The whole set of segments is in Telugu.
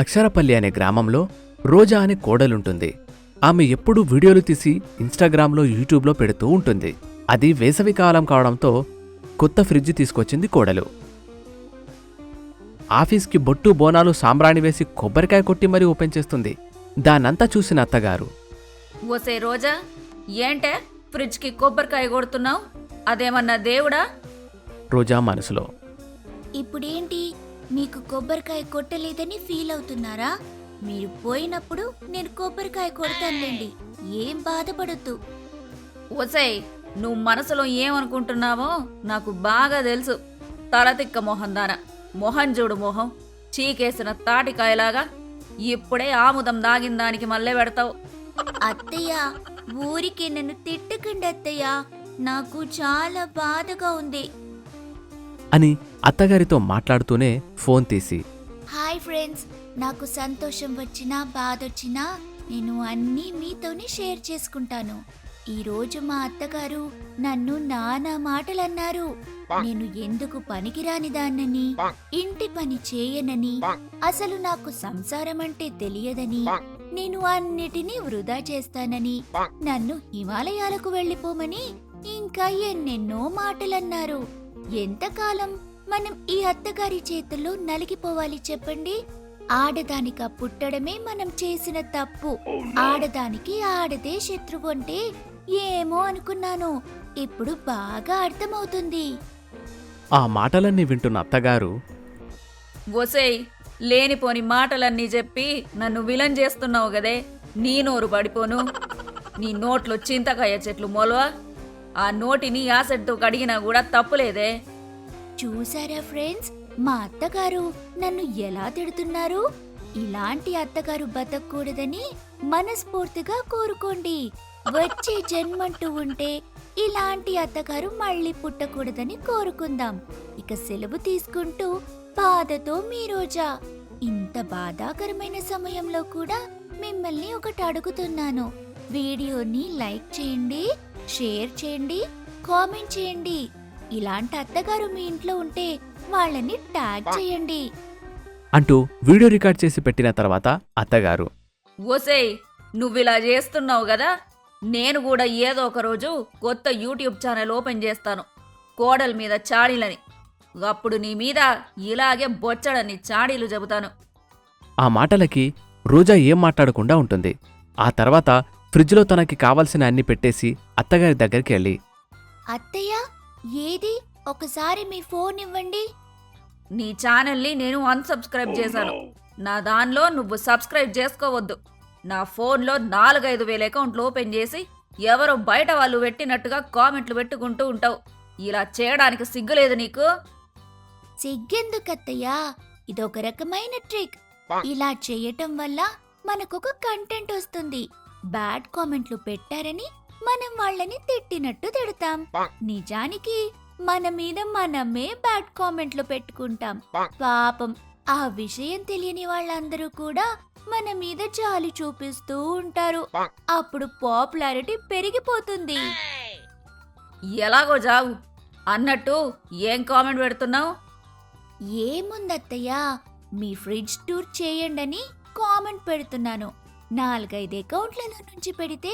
అక్షరపల్లి అనే గ్రామంలో రోజా అనే కోడలుంటుంది. ఆమె ఎప్పుడూ వీడియోలు తీసి ఇన్స్టాగ్రామ్లో యూట్యూబ్లో పెడుతూ ఉంటుంది. అది వేసవికాలం కావడంతో కొత్త ఫ్రిడ్జ్ తీసుకొచ్చింది కోడలు. ఆఫీస్కి బొట్టు బోనాలు సాంబ్రాణి వేసి కొబ్బరికాయ కొట్టి మరీ ఓపెన్ చేస్తుంది. దానంతా చూసిన అత్తగారు. ఓసే రోజా ఏంటే ఫ్రిడ్జ్కి కొబ్బరికాయ కొడుతున్నావు? అదేమన్నా దేవుడా? రోజా మనసులో. ఇప్పుడేంటి మీకు కొబ్బరికాయ కొట్టలేదని ఫీల్ అవుతున్నారా? మీరు పోయినప్పుడు నేను కొబ్బరికాయ కొడతానులేండి. ఏం బాధపడొద్దు. ఓసేయ్ నువ్వు మనసులో ఏమనుకుంటున్నావో నాకు బాగా తెలుసు. తలతిక్క మొహం దాన. మొహం చూడు మొహం. చీకేసిన తాటికాయలాగా ఇప్పుడే ఆముదం దాగిన దానికి మళ్ళీ పెడతావు. అత్తయ్య ఊరికి నన్ను తిట్టకండి అత్తయ్య. నాకు చాలా బాధగా ఉంది. అని అత్తగారితో మాట్లాడుతూనే ఫోన్ తీసి హాయ్ ఫ్రెండ్స్ నాకు సంతోషం వచ్చినా బాధ వచ్చినా నేను అన్నీ మీతోనే షేర్ చేసుకుంటాను. ఈ రోజు మా అత్తగారు నన్ను నానా మాటలు అన్నారు నేను ఎందుకు పనికిరాని దాన్నని ఇంటి పని చేయనని అసలు నాకు సంసారం అంటే తెలియదని నేను అన్నిటినీ వృధా చేస్తానని నన్ను హిమాలయాలకు వెళ్ళిపోమని ఇంకా ఎన్నెన్నో మాటలన్నారు. ఎంతకాలం మనం ఈ అత్తగారి చేతుల్లో నలిగిపోవాలి చెప్పండి? ఆడదానిక పుట్టడమే మనం చేసిన తప్పు. ఆడదానికి ఆడదే శత్రువు అంటే ఏమో అనుకున్నాను. ఇప్పుడు బాగా అర్థమవుతుంది. ఆ మాటలన్నీ వింటున్న అత్తగారు ఒసేయ్ లేనిపోని మాటలన్నీ చెప్పి నన్ను విలన్ చేస్తున్నావు గదే నీ నోరు పడిపోను. నీ నోట్లో చింతకాయ చెట్లు మొలవా? ఆ నోటిని యాసెట్తో కడిగినా కూడా తప్పులేదే. చూసారా ఫ్రెండ్స్? మా అత్తగారు నన్ను ఎలా తిడుతున్నారు? ఇలాంటి అత్తగారు బతకూడదని మనస్ఫూర్తిగా కోరుకోండి. వచ్చే జన్మంటూ ఉంటే ఇలాంటి అత్తగారు మళ్ళీ పుట్టకూడదని కోరుకుందాం. ఇక సెలవు తీసుకుంటూ బాధతో మీ రోజా. ఇంత బాధాకరమైన సమయంలో కూడా మిమ్మల్ని ఒకటి అడుగుతున్నాను. వీడియోని లైక్ చేయండి. షేర్ చేయండి కామెంట్ చేయండి. ఇలాంటి అత్తగారు మీ ఇంట్లో ఉంటే వాళ్ళని ట్యాగ్ చేయండి. అంటూ వీడియో రికార్డ్ చేసి పెట్టిన తర్వాత అత్తగారు ఒసేయ్ నువ్విలా చేస్తున్నావు కదా? నేను కూడా ఏదో ఒక రోజు కొత్త యూట్యూబ్ ఛానల్ ఓపెన్ చేస్తాను కోడల మీద చాడీలని. అప్పుడు నీ మీద ఇలాగే బొచ్చడని చాడీలు చెబుతాను. ఆ మాటలకి రోజా ఏం మాట్లాడకుండా ఉంటుంది. ఆ తర్వాత ఫ్రిడ్జ్లో తనకి కావలసిన అన్ని పెట్టేసి అత్తగారి దగ్గరికి వెళ్ళి అత్తయ్య ఏది? ఒకసారి మీ ఫోన్ ఇవ్వండి. నీ ఛానల్ని నేను అన్సబ్స్క్రైబ్ చేశాను. నా దానిలో నువ్వు సబ్స్క్రైబ్ చేసుకోవద్దు. నా ఫోన్లో నాలుగైదు వేల అకౌంట్లు ఓపెన్ చేసి ఎవరో బయట వాళ్ళు పెట్టినట్టుగా కామెంట్లు పెట్టుకుంటూ ఉంటావు. ఇలా చేయడానికి సిగ్గులేదు నీకు? సిగ్గెందుకత్తయ్యా? ఇదొక రకమైన ట్రిక్. ఇలా చేయటం వల్ల మనకొక కంటెంట్ వస్తుంది. బ్యాడ్ కామెంట్లు పెట్టారని మనం వాళ్ళని తిట్టినట్టు తిడతాం. నిజానికి మన మీద మనమే బ్యాడ్ కామెంట్లు పెట్టుకుంటాం. పాపం ఆ విషయం తెలియని వాళ్ళందరూ కూడా మన మీద జాలి చూపిస్తూ ఉంటారు. అప్పుడు పాపులారిటీ పెరిగిపోతుంది. ఎలాగో జావు? అన్నట్టు ఏం కామెంట్ పెడుతున్నావు? ఏముందత్తయ్యా? మీ ఫ్రిడ్జ్ టూర్ చేయండని కామెంట్ పెడుతున్నాను. నాలుగైదు అకౌంట్లలో నుంచి పెడితే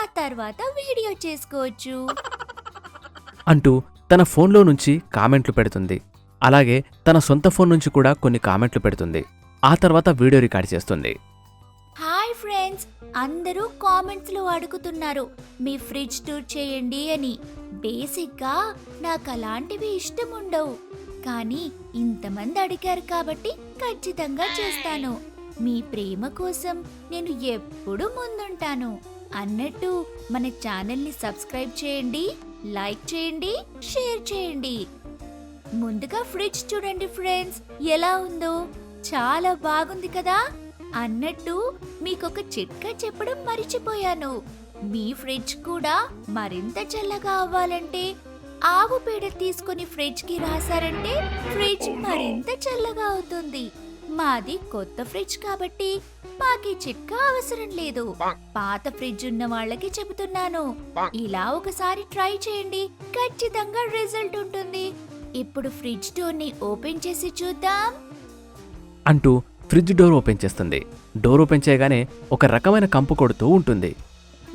ఆ తర్వాత వీడియో చేసుకోవచ్చు. అంటూ తన ఫోన్లో నుంచి కామెంట్లు పెడుతుంది. అలాగే తన సొంత ఫోన్ నుంచి కూడా కొన్ని కామెంట్లు పెడుతుంది. ఆ తర్వాత వీడియో రికార్డ్ చేస్తుంది. హాయ్ ఫ్రెండ్స్ అందరూ కామెంట్స్లో అడుగుతున్నారు మీ ఫ్రిడ్జ్ టూర్ చేయండి అని. బేసిక్గా నాకు అలాంటివి ఇష్టం ఉండవు కానీ ఇంతమంది అడిగారు కాబట్టి ఖచ్చితంగా చేస్తాను. మీ ప్రేమ కోసం నేను ఎప్పుడూ ముందుంటాను. అన్నట్టు మన ఛానల్ని సబ్స్క్రైబ్ చేయండి లైక్ చేయండి షేర్ చేయండి. ముందుగా ఫ్రిడ్జ్ చూడండి ఫ్రెండ్స్ ఎలా ఉందో. చాలా బాగుంది కదా. అన్నట్టు మీకొక చిట్కా చెప్పడం మర్చిపోయాను. మీ ఫ్రిడ్జ్ కూడా మరింత చల్లగా అవ్వాలంటే ఆవు పేడ తీసుకుని ఫ్రిడ్జ్కి రాసారంటే ఫ్రిడ్జ్ మరింత చల్లగా అవుతుంది. మాది కొత్త ఫ్రిడ్జ్ కాబట్టి మాకి చిట్కా అవసరం లేదు. పాత ఫ్రిడ్జ్ ఉన్న వాళ్ళకి చెబుతున్నాను. ఇలా ఒకసారి ట్రై చేయండి. ఖచ్చితంగా రిజల్ట్ ఉంటుంది. ఇప్పుడు ఫ్రిడ్జ్ డోర్ని ఓపెన్ చేసి చూద్దాం. అంటూ ఫ్రిడ్జ్ డోర్ ఓపెన్ చేస్తుంది. డోర్ ఓపెన్ చేయగానే ఒక రకమైన కంపు కొడుతూ ఉంటుంది.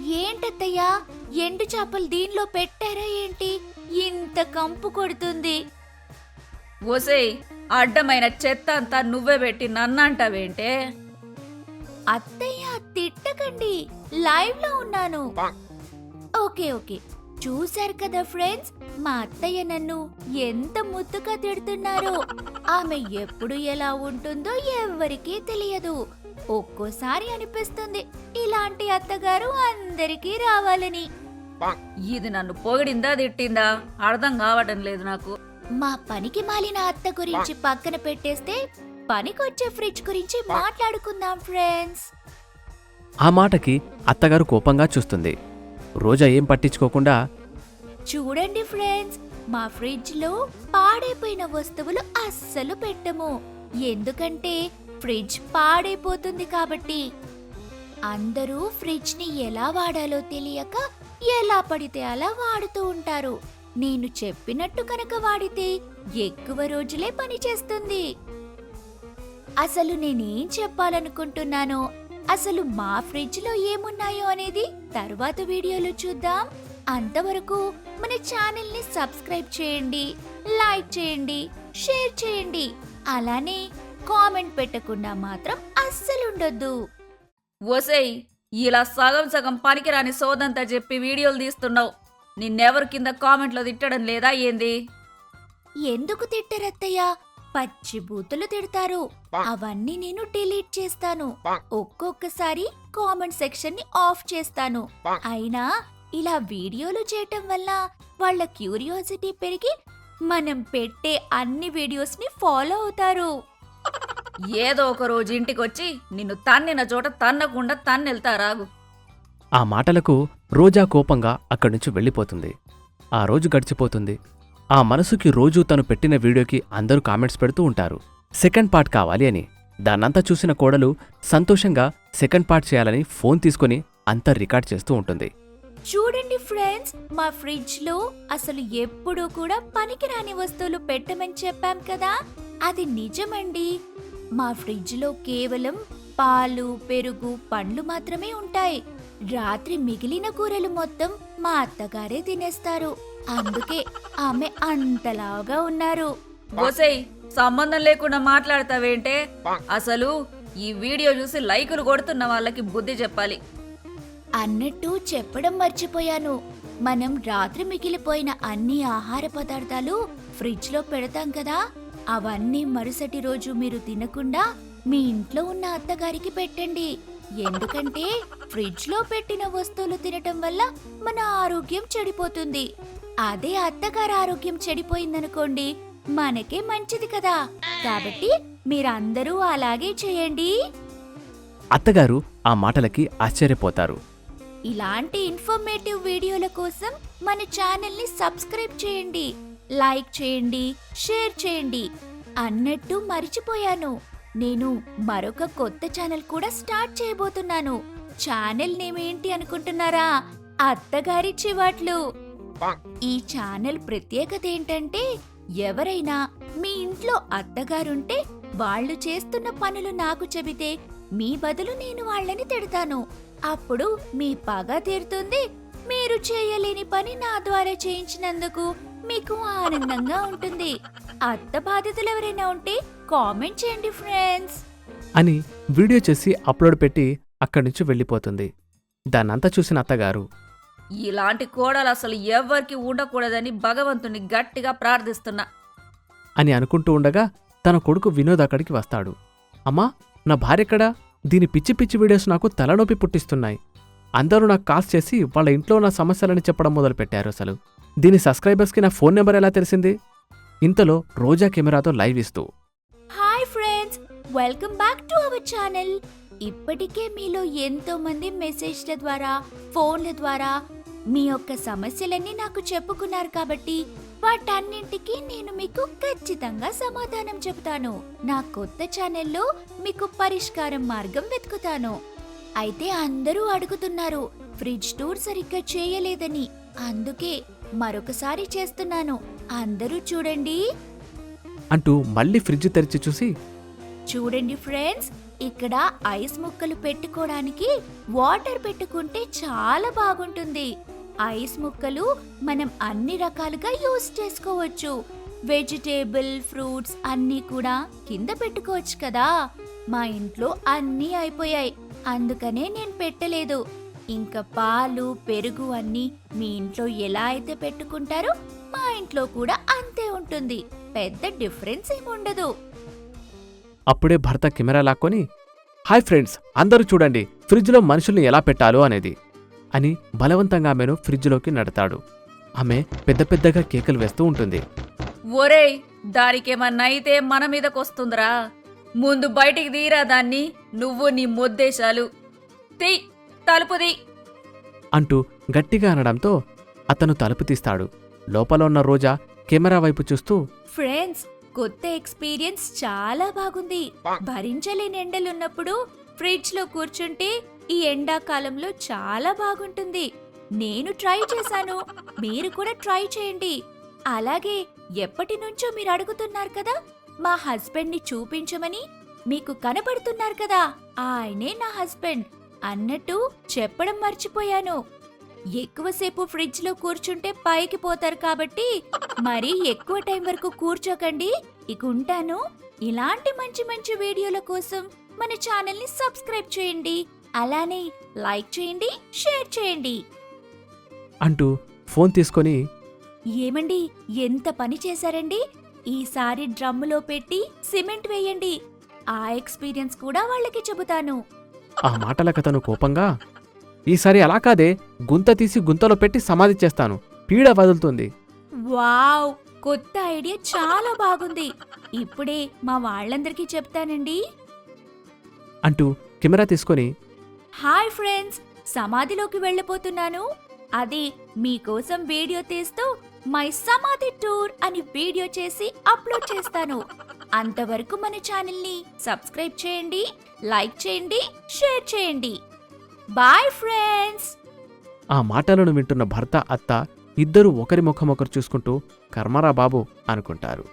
ఏంటత్తయ్యా? ఎండు చేపలు దీనిలో పెట్టారా ఏంటి? ఇంత కంపు కొడుతుంది. ఒసేయ్ అడ్డమైన చెత్త అంతా నువ్వే పెట్టి నన్నంటావేంటే? అత్తయ్య తిట్టకండి. లైవ్లో ఉన్నాను. Okay okay. చూశారు కదా ఫ్రెండ్స్ మా అత్తయ్య నన్ను ఎంత ముద్దుగా తిడుతున్నారో. ఆమె ఎప్పుడు ఎలా ఉంటుందో ఎవ్వరికీ తెలియదు. ఒక్కోసారి అనిపిస్తుంది ఇలాంటి అత్తగారు అందరికీ రావాలని. ఇది నన్ను పొగిడిందా తిట్టిందా? అర్థం కావటం లేదు నాకు. మా పనికి మాలిన అత్త గురించి పక్కన పెట్టేస్తే పనికొచ్చే ఫ్రిడ్జ్ గురించి మాట్లాడుకుందాం ఫ్రెండ్స్. ఆ మాటకి అత్తగారు కోపంగా చూస్తుంది. రోజా ఏం పట్టించుకోకుండా చూడండి ఫ్రెండ్స్ మా ఫ్రిడ్జ్లో పాడైపోయిన వస్తువులు అస్సలు పెట్టము. ఎందుకంటే ఫ్రిడ్జ్ పాడైపోతుంది కాబట్టి. అందరూ ఫ్రిడ్జ్ని ఎలా వాడాలో తెలియక ఎలా పడితే అలా వాడుతూ ఉంటారు. నేను చెప్పినట్టు కనుక వాడితే ఎక్కువ రోజులే పనిచేస్తుంది అసలు నేనేం చెప్పాలనుకుంటున్నానో అసలు మా ఫ్రిడ్జ్లో ఏమున్నాయో అనేది తర్వాత వీడియోలో చూద్దాం. అంతవరకు మన ఛానల్ని సబ్స్క్రైబ్ చేయండి లైక్ చేయండి షేర్ చేయండి. అలానే కామెంట్ పెట్టకుండా మాత్రం అస్సలుండొద్దు ఒసేయ్ ఇలా సగం సగం పనికిరాని సోదంతా చెప్పి వీడియోలు తీస్తున్నావు. నిన్నెవరు కింద కామెంట్లో తిట్టడం లేదా ఏంది? ఎందుకు తిట్టరత్తయ్య? పచ్చి బూతులు తిడతారు. అవన్నీ నేను డిలీట్ చేస్తాను. ఒక్కొక్కసారి కామెంట్ సెక్షన్ని ఆఫ్ చేస్తాను. అయినా ఇలా వీడియోలు చేయటం వల్ల వాళ్ళ క్యూరియాసిటీ పెరిగి మనం పెట్టే అన్ని వీడియోస్ని ఫాలో అవుతారు. ఏదో ఒక రోజు ఇంటికొచ్చి నిన్ను తన్నిన చోట తన్నకుండా తన్నెళ్తారాగు ఆ మాటలకు రోజా కోపంగా అక్కడి నుంచి వెళ్ళిపోతుంది. ఆ రోజు గడిచిపోతుంది. ఆ మనసుకి రోజు తను పెట్టిన వీడియోకి అందరూ కామెంట్స్ పెడుతూ ఉంటారు. సెకండ్ పార్ట్ కావాలి అని. దాన్నంతా చూసిన కోడలు సంతోషంగా సెకండ్ పార్ట్ చేయాలని ఫోన్ తీసుకొని అంతా రికార్డ్ చేస్తూ ఉంటుంది. చూడండి ఫ్రెండ్స్ మా ఫ్రిడ్జ్లో అసలు ఎప్పుడూ కూడా పనికిరాని వస్తువులు పెట్టమని చెప్పాం కదా? అది నిజమండి. మా ఫ్రిడ్జ్లో కేవలం పాలు పెరుగు పండ్లు మాత్రమే ఉంటాయి. రాత్రి మిగిలిన కూరలు మొత్తం మా అత్తగారే తినేస్తారు. అందుకే ఆమె అంతలాగా ఉన్నారు. ఒసేయ్ సంబంధం లేకుండా మాట్లాడతావేంటే? అసలు ఈ వీడియో చూసి లైకులు కొడుతున్న వాళ్ళకి బుద్ధి చెప్పాలి. అన్నట్టు చెప్పడం మర్చిపోయాను. మనం రాత్రి మిగిలిపోయిన అన్ని ఆహార పదార్థాలు ఫ్రిడ్జ్లో పెడతాం కదా అవన్నీ మరుసటి రోజు మీరు తినకుండా మీ ఇంట్లో ఉన్న అత్తగారికి పెట్టండి. ఎందుకంటే ఫ్రిడ్జ్లో పెట్టిన వస్తువులు తినటం వల్ల మన ఆరోగ్యం చెడిపోతుంది. అదే అత్తగారి ఆరోగ్యం చెడిపోయిందనుకోండి మనకే మంచిది కదా. కాబట్టి మీరందరూ అలాగే చేయండి. అత్తగారు ఆ మాటలకి ఆశ్చర్యపోతారు. ఇలాంటి ఇన్ఫర్మేటివ్ వీడియోల కోసం మన ఛానల్ని సబ్స్క్రైబ్ చేయండి లైక్ చేయండి షేర్ చేయండి. అన్నట్టు మర్చిపోయాను. నేను మరొక కొత్త ఛానల్ కూడా స్టార్ట్ చేయబోతున్నాను. ఛానల్ నేమ్ ఏంటి అనుకుంటున్నారా? అత్తగారి చివాట్లు. ఈ ఛానల్ ప్రత్యేకత ఏంటంటే ఎవరైనా మీ ఇంట్లో అత్తగారుంటే వాళ్ళు చేస్తున్న పనులు నాకు చెబితే మీ బదులు నేను వాళ్ళని తిడతాను. అప్పుడు మీ పగ తీరుతుంది. మీరు చేయలేని పని నా ద్వారా చేయించినందుకు మీకు ఆనందంగా ఉంటుంది. అత్త బాధితులు ఎవరైనా ఉంటే కామెంట్ చేయండి ఫ్రెండ్స్. అని వీడియో చేసి అప్లోడ్ పెట్టి అక్కడి నుంచి వెళ్ళిపోతుంది. దాన్నంతా చూసిన అత్తగారు. ఇలాంటి కోడలు అసలు ఎవ్వరికి ఉండకూడదని భగవంతుని గట్టిగా ప్రార్థిస్తున్నా. అని అనుకుంటూ ఉండగా తన కొడుకు వినోద్ అక్కడికి వస్తాడు. అమ్మా నా భార్యెక్కడా దీని పిచ్చి పిచ్చి వీడియోస్ నాకు తలనొప్పి పుట్టిస్తున్నాయి. అందరూ నాకు కాల్ చేసి వాళ్ళ ఇంట్లో ఉన్న సమస్యలని చెప్పడం మొదలుపెట్టారు అసలు. దీని సబ్స్క్రైబర్స్కి నా ఫోన్ నెంబర్ ఎలా తెలిసింది? ఇంతలో రోజా కెమెరాతో లైవ్ ఇస్తూ welcome back to our channel ఇప్పటికే మీలో ఎంతో మంది మెసేజ్ల ద్వారా ఫోన్ల ద్వారా మీ యొక్క సమస్యలన్నీ నాకు చెప్పుకున్నారు కాబట్టి వాటన్నింటికి నేను మీకు ఖచ్చితంగా సమాధానం చెబుతాను. నా కొత్త ఛానల్లో మీకు పరిష్కారం మార్గం వెతుకుతాను. అయితే అందరూ అడుగుతున్నారు ఫ్రిడ్జ్ టూర్ సరిగ్గా చేయలేదని. అందుకే మరొకసారి చేస్తున్నాను. అందరూ చూడండి. అంటూ మళ్ళీ ఫ్రిడ్జ్ తెరిచి చూసి చూడండి ఫ్రెండ్స్ ఇక్కడ ఐస్ ముక్కలు పెట్టుకోవడానికి వాటర్ పెట్టుకుంటే చాలా బాగుంటుంది. ఐస్ ముక్కలు మనం అన్ని రకాలుగా యూస్ చేసుకోవచ్చు. వెజిటేబుల్ ఫ్రూట్స్ అన్నీ కూడా కింద పెట్టుకోవచ్చు కదా. మా ఇంట్లో అన్నీ అయిపోయాయి. అందుకనే నేను పెట్టలేదు. ఇంకా పాలు పెరుగు అన్నీ మీ ఇంట్లో ఎలా అయితే పెట్టుకుంటారో మా ఇంట్లో కూడా అంతే ఉంటుంది. పెద్ద డిఫరెన్స్ ఏముండదు. అప్పుడే భర్త కెమెరా లాక్కొని హాయ్ ఫ్రెండ్స్ అందరూ చూడండి ఫ్రిడ్జ్లో మనుషుల్ని ఎలా పెట్టాలో అనేది అని బలవంతంగా ఆమెను ఫ్రిడ్జ్లోకి నడతాడు. ఆమె పెద్ద పెద్దగా కేకలు వేస్తూ ఉంటుంది. ఒరేయ్ దానికేమన్నా అయితే మన మీదకొస్తుందిరా. ముందు బయటికి తీరా దాన్ని నువ్వు నీ మొద్దేశాలు. తీ తలుపు తీ. అంటూ గట్టిగా అనడంతో అతను తలుపు తీస్తాడు. లోపల ఉన్న రోజా కెమెరా వైపు చూస్తూ ఫ్రెండ్స్ కొత్త ఎక్స్పీరియన్స్ చాలా బాగుంది. భరించలేని ఎండలున్నప్పుడు ఫ్రిడ్జ్లో కూర్చుంటే ఈ ఎండాకాలంలో చాలా బాగుంటుంది. నేను ట్రై చేశాను. మీరు కూడా ట్రై చేయండి. అలాగే ఎప్పటి నుంచో మీరు అడుగుతున్నారు కదా మా హస్బెండ్ని చూపించమని మీకు కనబడుతున్నారు కదా ఆయనే నా హస్బెండ్ అన్నట్టు చెప్పడం మర్చిపోయాను. ఎక్కువసేపు ఫ్రిడ్జ్లో కూర్చుంటే పైకి పోతారు కాబట్టి మరి ఎక్కువ టైం వరకు కూర్చోకండి. ఇక ఉంటాను. ఇలాంటి మంచి మంచి వీడియోల కోసం మన ఛానల్ని సబ్స్క్రైబ్ చేయండి. అలానే లైక్ చేయండి షేర్ చేయండి. అంటూ ఫోన్ తీసుకొని ఏమండి ఎంత పని చేశారండి? ఈసారి డ్రమ్ములో పెట్టి సిమెంట్ వేయండి. ఆ ఎక్స్పీరియన్స్ కూడా వాళ్ళకి చెబుతాను. ఆ మాటలకతను కోపంగా ఈసారి అలా కాదే గుంత తీసి గుంతలో పెట్టి సమాధి చేస్తాను. పీడ వదులుతుంది. వావ్! కొత్త ఐడియా చాలా బాగుంది. ఇప్పుడే మా వాళ్ళందరికీ చెప్తానండి. అంటూ కెమెరా తీసుకొని హాయ్ ఫ్రెండ్స్! సమాధిలోకి వెళ్ళిపోతున్నాను. అది మీకోసం వీడియో తీస్తూ మై సమాధి టూర్ అని వీడియో చేసి అప్లోడ్ చేస్తాను. అంతవరకు మన ఛానల్ని సబ్స్క్రైబ్ చేయండి లైక్ చేయండి షేర్ చేయండి. బాయ్ ఫ్రెండ్స్ ఆ మాటలను వింటున్న భర్త అత్త ఇద్దరూ ఒకరి ముఖం ఒకరు చూసుకుంటూ కర్మరా బాబు అనుకుంటారు.